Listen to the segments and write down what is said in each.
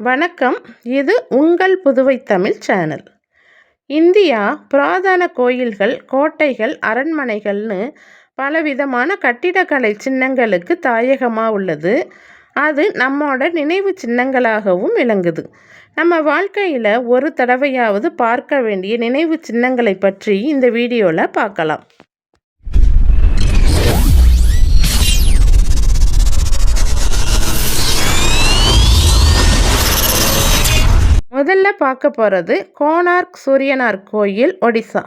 வணக்கம். இது உங்கள் புதுவை தமிழ் சேனல். இந்தியா புராதன கோயில்கள் கோட்டைகள் அரண்மனைகள்னு பலவிதமான கட்டிடக்கலை சின்னங்களுக்கு தாயகமாக உள்ளது. அது நம்மோட நினைவு சின்னங்களாகவும் விளங்குது. நம்ம வாழ்க்கையில் ஒரு தடவையாவது பார்க்க வேண்டிய நினைவு சின்னங்களை பற்றி இந்த வீடியோவில் பார்க்கலாம். முதல்ல பார்க்க போகிறது கோனார்க் சூரியனார் கோயில் ஒடிசா.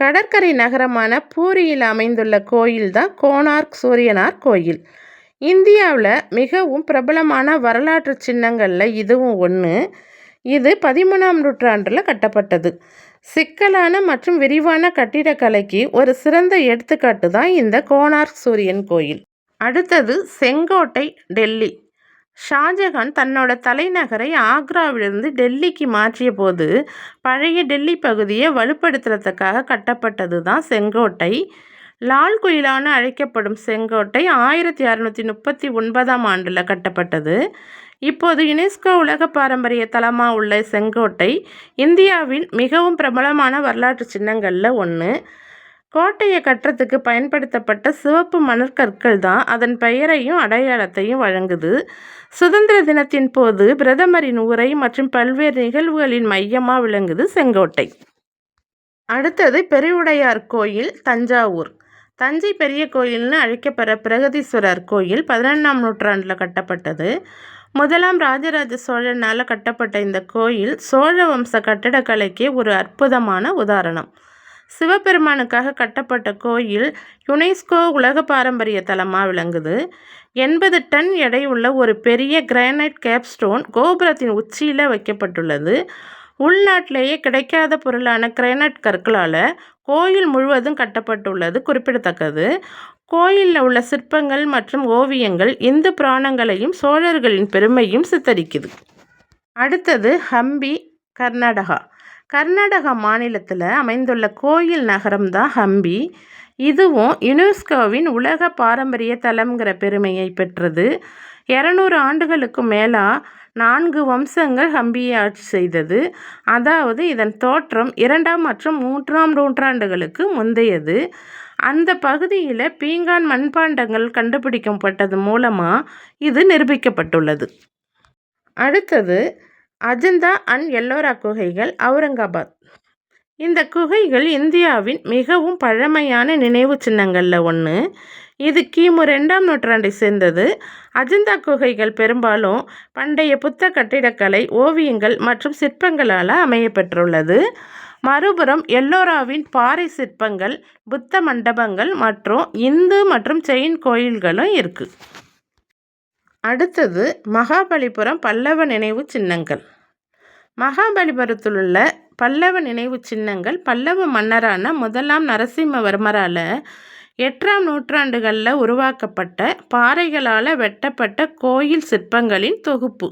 கடற்கரை நகரமான பூரியில் அமைந்துள்ள கோயில் தான் கோனார்க் சூரியனார் கோயில். இந்தியாவில் மிகவும் பிரபலமான வரலாற்று சின்னங்களில் இதுவும் ஒன்று இது பதிமூணாம் நூற்றாண்டில் கட்டப்பட்டது. சிக்கலான மற்றும் விரிவான கட்டிடக்கலைக்கு ஒரு சிறந்த எடுத்துக்காட்டு தான் இந்த கோனார்க் சூரியன் கோயில். அடுத்தது செங்கோட்டை டெல்லி. ஷாஜகான் தன்னோட தலைநகரை ஆக்ராவிலிருந்து டெல்லிக்கு மாற்றிய போது பழைய டெல்லி பகுதியை வலுப்படுத்துறதுக்காக கட்டப்பட்டது தான் செங்கோட்டை. லால் குயிலான அழைக்கப்படும் செங்கோட்டை ஆயிரத்தி அறநூற்றி முப்பத்தி ஒன்பதாம் ஆண்டில் கட்டப்பட்டது. இப்போது யுனெஸ்கோ உலக பாரம்பரிய தலமாக உள்ள செங்கோட்டை இந்தியாவின் மிகவும் பிரபலமான வரலாற்று சின்னங்களில் ஒன்று கோட்டையை கட்டுறதுக்கு பயன்படுத்தப்பட்ட சிவப்பு மணற்கற்கள் தான் அதன் பெயரையும் அடையாளத்தையும் வழங்குது. சுதந்திர தினத்தின் போது பிரதமரின் உரை மற்றும் பல்வேறு நிகழ்வுகளின் மையமாக விளங்குது செங்கோட்டை. அடுத்தது பெருவுடையார் கோயில் தஞ்சாவூர். தஞ்சை பெரிய கோயில்னு அழைக்கப்பெற பிரகதீஸ்வரர் கோயில் பதினொன்றாம் நூற்றாண்டில் கட்டப்பட்டது. முதலாம் ராஜராஜ சோழனால் கட்டப்பட்ட இந்த கோயில் சோழ வம்ச கட்டடக்கலைக்கே ஒரு அற்புதமான உதாரணம். சிவபெருமானுக்காக கட்டப்பட்ட கோயில் யுனெஸ்கோ உலக பாரம்பரிய தலமாக விளங்குது. எண்பது டன் எடை உள்ள ஒரு பெரிய கிரானைட் கேப்ஸ்டோன் கோபுரத்தின் உச்சியில் வைக்கப்பட்டுள்ளது. உள்நாட்டிலேயே கிடைக்காத பொருளான கிரானைட் கற்களால் கோயில் முழுவதும் கட்டப்பட்டுள்ளது குறிப்பிடத்தக்கது. கோயிலில் உள்ள சிற்பங்கள் மற்றும் ஓவியங்கள் இந்து புராணங்களையும் சோழர்களின் பெருமையும் சித்தரிக்குது. அடுத்தது ஹம்பி கர்நாடகா. கர்நாடகா மாநிலத்தில் அமைந்துள்ள கோயில் நகரம் தான் ஹம்பி. இதுவும் யுனெஸ்கோவின் உலக பாரம்பரிய தலம்ங்கிற பெருமையை பெற்றது. இரநூறு ஆண்டுகளுக்கு மேலாக நான்கு வம்சங்கள் ஹம்பியை ஆட்சி செய்தது. அதாவது இதன் தோற்றம் இரண்டாம் மற்றும் மூன்றாம் நூற்றாண்டுகளுக்கு முந்தையது. அந்த பகுதியில் பீங்கான் மண்பாண்டங்கள் கண்டுபிடிக்கப்பட்டது மூலமாக இது நிரூபிக்கப்பட்டுள்ளது. அடுத்தது அஜந்தா அண்ட் எல்லோரா குகைகள் அவுரங்காபாத். இந்த குகைகள் இந்தியாவின் மிகவும் பழமையான நினைவு சின்னங்களில் ஒன்று இது கிமு ரெண்டாம் நூற்றாண்டை சேர்ந்தது. அஜந்தா குகைகள் பெரும்பாலும் பண்டைய புத்த கட்டிடக்கலை ஓவியங்கள் மற்றும் சிற்பங்களால் அமையப்பெற்றுள்ளது. மறுபுறம் எல்லோராவின் பாறை சிற்பங்கள் புத்த மண்டபங்கள் மற்றும் இந்து மற்றும் செயின் கோயில்களும் இருக்குது அடுத்தது மகாபலிபுரம் பல்லவ நினைவு சின்னங்கள். மகாபலிபுரத்தில் உள்ள பல்லவ நினைவு சின்னங்கள் பல்லவ மன்னரான முதலாம் நரசிம்மவர்மரால் எட்டாம் நூற்றாண்டுகளில் உருவாக்கப்பட்ட பாறைகளால் வெட்டப்பட்ட கோயில் சிற்பங்களின் தொகுப்பு.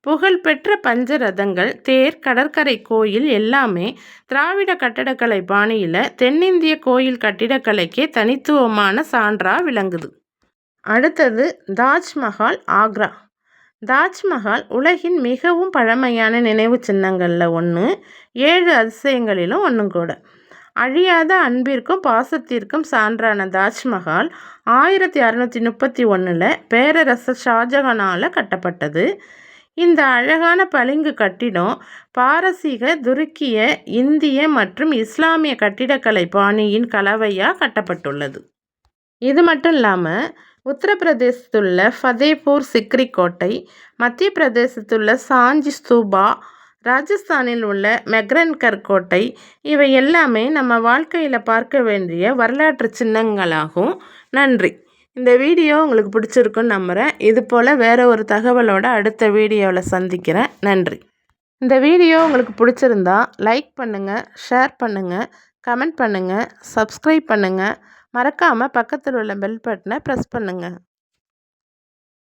புகழ்பெற்ற பஞ்சரதங்கள் தேர் கடற்கரை கோயில் எல்லாமே திராவிட கட்டடக்கலை பாணியில் தென்னிந்திய கோயில் கட்டிடக்கலைக்கே தனித்துவமான சான்றாக விளங்குது. அடுத்தது தாஜ்மஹால் ஆக்ரா. தாஜ்மஹால் உலகின் மிகவும் பழமையான நினைவு சின்னங்களில் ஒன்று ஏழு அதிசயங்களிலும் ஒன்றும் கூட. அழியாத அன்பிற்கும் பாசத்திற்கும் சான்றான தாஜ்மஹால் ஆயிரத்தி அறநூற்றி முப்பத்தி ஒன்றில் பேரரசர் ஷாஜஹானால் கட்டப்பட்டது. இந்த அழகான பளிங்கு கட்டிடம் பாரசீக துருக்கிய இந்திய மற்றும் இஸ்லாமிய கட்டிடக்கலை பாணியின் கலவையாக கட்டப்பட்டுள்ளது. இது மட்டும் இல்லாமல் உத்தரப்பிரதேசத்துள்ள ஃபதேபூர் சிக்ரி கோட்டை மத்திய பிரதேசத்துள்ள சாஞ்சி ஸ்தூபா ராஜஸ்தானில் உள்ள மெக்ரன்கர் கோட்டை இவை எல்லாமே நம்ம வாழ்க்கையில் பார்க்க வேண்டிய வரலாற்று சின்னங்களாகும். நன்றி. இந்த வீடியோ உங்களுக்கு பிடிச்சிருக்குன்னு நம்புகிறேன் இது போல் வேறு ஒரு தகவலோட அடுத்த வீடியோவில் சந்திக்கிறேன். நன்றி. இந்த வீடியோ உங்களுக்கு பிடிச்சிருந்தா லைக் பண்ணுங்கள் ஷேர் பண்ணுங்கள் கமெண்ட் பண்ணுங்கள் சப்ஸ்கிரைப் பண்ணுங்கள் மறக்காமல் பக்கத்தில் உள்ள பெல் பட்டனை ப்ரெஸ் பண்ணுங்கள்